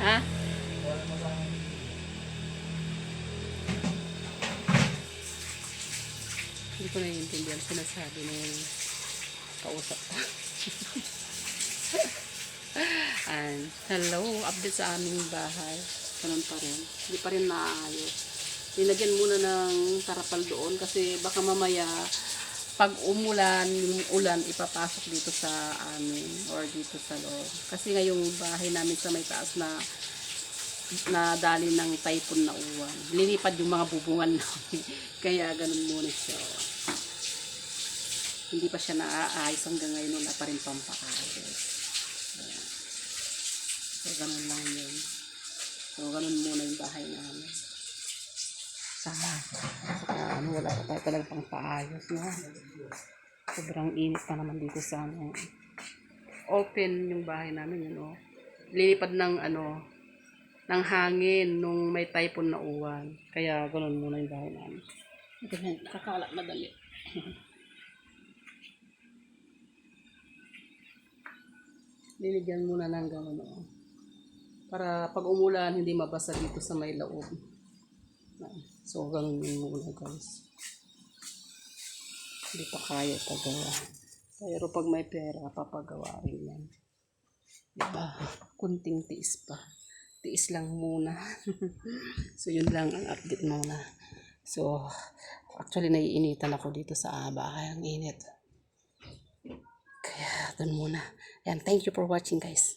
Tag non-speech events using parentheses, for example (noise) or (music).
Ha? Hindi ko naiintindihan sinasabi ng kausap ko. (laughs) And, hello, update sa aming bahay. Ganun pa rin. Hindi pa rin maayos. Nilagyan muna ng tarapal doon kasi baka mamaya pag umulan, yung ulan ipapasok dito sa amin or dito sa loob. Kasi nga yung bahay namin sa may taas na na dali ng typhoon na uwan. Linipad yung mga bubungan (laughs) namin. Kaya ganun muna siya. Hindi pa siya naaayos hanggang ngayon wala pa rin pampaayos. So, ganun lang yun. So, ganun muna yung bahay namin. Sa, sa ano, wala pa tayo talagang pang paayos, no? Sobrang init pa naman dito sa ano. Open yung bahay namin, yun, oh. Lilipad ng ano, ng hangin nung may typhoon na uwan. Kaya ganun muna yung bahay namin. Ito na, nakakawala madali. Linigyan (laughs) muna ng gano'n, oh. Para pag umulan, hindi mabasa dito sa may loob. So, ganun yun muna, guys. Hindi pa kaya pagawa. Pero pag may pera, papagawa rin yan. Diba? Kunting tiis pa. Tiis lang muna. (laughs) so, yun lang ang update muna. So, actually, naiinitan ako dito sa bahay. Ang init. Kaya, dun muna. Yan, thank you for watching, guys.